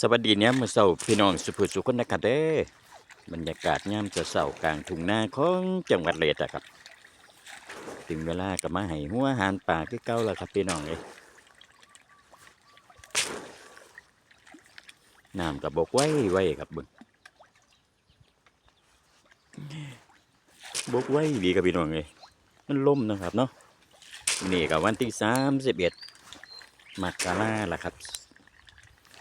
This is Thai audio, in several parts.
สวัสดีเนี่ยมื่อเช้าพี่น้องสุภุสุคนนะครับเด้บรรยากาศยามจะเช้ากลางทุ่งนาของจังหวัดเลยอะครับถึงเวลาก็มาให้หัวหารป่าคือเก่าแล้วครับพี่น้องเอ้ยน้ำกับบกไว้ไว้ครับบึงบกไว้ดีครับพี่น้องเอ้ยมันล่มนะครับเนาะนี่กับวันที่สามสิบเอ็ดมกราละครับ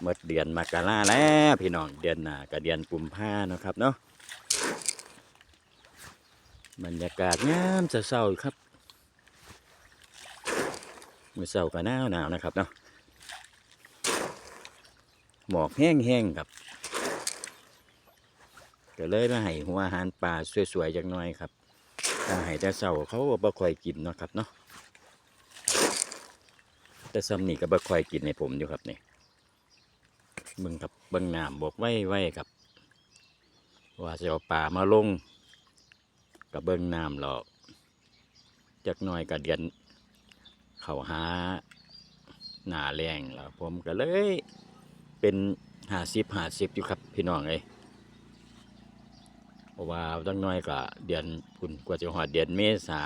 หมดเดือนมกราแล้วพี่น้องเดือนหน้าก็เดือนกุมภาเนาะครับเนาะบรรยากาศงามจะเศร้าๆครับมื่อเศร้าก็หนาวหนาวนะครับเนาะหมอกแห้งๆครับก็เลยมาให้หัวอาหารป่าสวยๆจักหน่อยครับถ้าให้แต่เศร้าเขาก็บ่ค่อยกินเนาะครับเนาะแต่ซ้ำนี่ก็บ่ค่อยกินในผมอยู่ครับนี่ เบิ่งกับเบิ่งน้ำบอกไว้ไว้กับ ว่าจะเอาป่ามาลงกับเบิ่งน้ำหรอกจักหน่อยก็เดือนเขาหาหนาแรงแล้วผมก็เลยเป็นหาสิบหาสิบอยู่ครับพี่น้องเอ้ยเพราะว่าจักหน่อยก็เดือนคุณกว่าจะหอดเดือนเมษา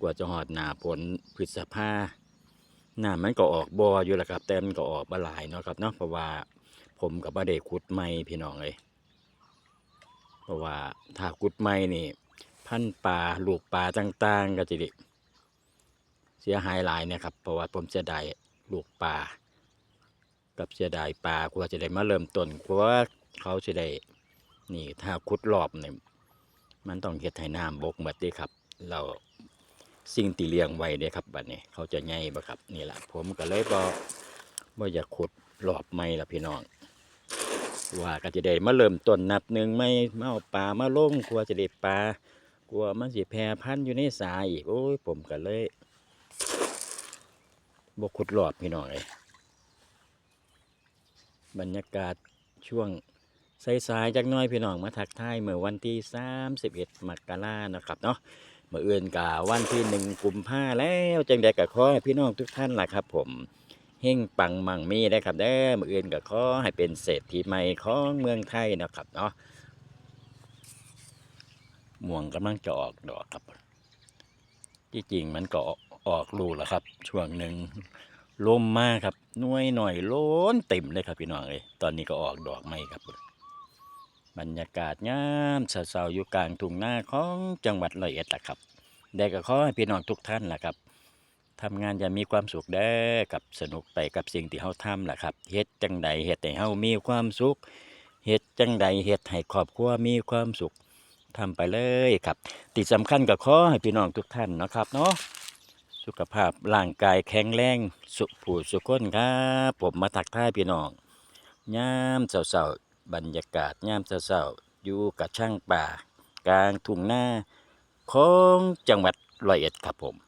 กว่าจะหอดหนาผลพฤษภาหน้ำมันก็ออกบออยู่แหละครับ แต่มันก็ออกมาลายเนาะครับเนาะเพราะว่า ผมกับบ่ได้ขุดไม้พี่น้องเลยเพราะว่าถ้าขุดไม้นี่ พันปลาลูกปลาต่าง ๆ ก็จะด้เสียหายหลายนะครับ เพราะว่าผมจะได้ลูกปลากับเสียดายปลากว่าจะได้มาเริ่มต้นกว่าเขาจะได้นี่ถ้าขุดรอบเนี่ยมันต้องเฮ็ดให้น้ำบกหมดด้ครับ เราสิ่งตีเลียงไว้เด้ครับบัดนี้ เขาจะใหญ่บ่ครับ นี่แหละผมก็เลยบ่บ่อยากขุด รอบไม้ละพี่น้อง ว่าก็จะได้มาเริ่มต้นนับหนึ่งไม่มาเอาปลามาล่งกลัวจะได้ปลากลัวมันสิแพร่พันธุ์อยู่ในสายอีกโอ้ยผมก็เลยบกขุดหลอดพี่น้องเลยบรรยากาศช่วงสายๆจักน้อยพี่น้องมาทักทายเมื่อวันที่ 31 มกรานะครับเนาะเมื่ออื่นกาวันที่หนึ่งกุมภาแล้วจังใดก็ขอให้พี่น้องทุกท่านล่ะครับผม เฮงปังมั่งมีได้ครับเด้อเมื่ออื่นก็ขอให้เป็นเศรษฐีใหม่ของเมืองไทยนะครับเนาะม่วงกำลังจะออกดอกครับ ที่จริงมันก็ออกลูกแล้วครับ ช่วงหนึ่งลมมากครับน่วยหน่อยล้นเต็มเลยครับพี่น้องเลยตอนนี้ก็ออกดอกไม่ครับ บรรยากาศงามเศร้าๆอยู่กลางทุ่งนาของจังหวัดร้อยเอ็ดละครับได้ก็ขอให้พี่น้องทุกท่านละครับ ทำงานอย่ามีความสุขเด้อกับสนุกไปกับสิ่งที่เฮาทำล่ะครับเฮ็ดจังใดเฮ็ดให้เฮามีความสุขเฮ็ดจังใดเฮ็ดให้ครอบครัวมีความสุขทำไปเลยครับที่สำคัญก็ขอให้พี่น้องทุกท่านนะครับเนาะสุขภาพร่างกายแข็งแรงสุขผู้สุขคนครับผมมาทักทายพี่น้องยามเศร้าๆบรรยากาศยามเศร้าๆอยู่กับช่างป่ากลางทุ่งนาของจังหวัดร้อยเอ็ดครับผม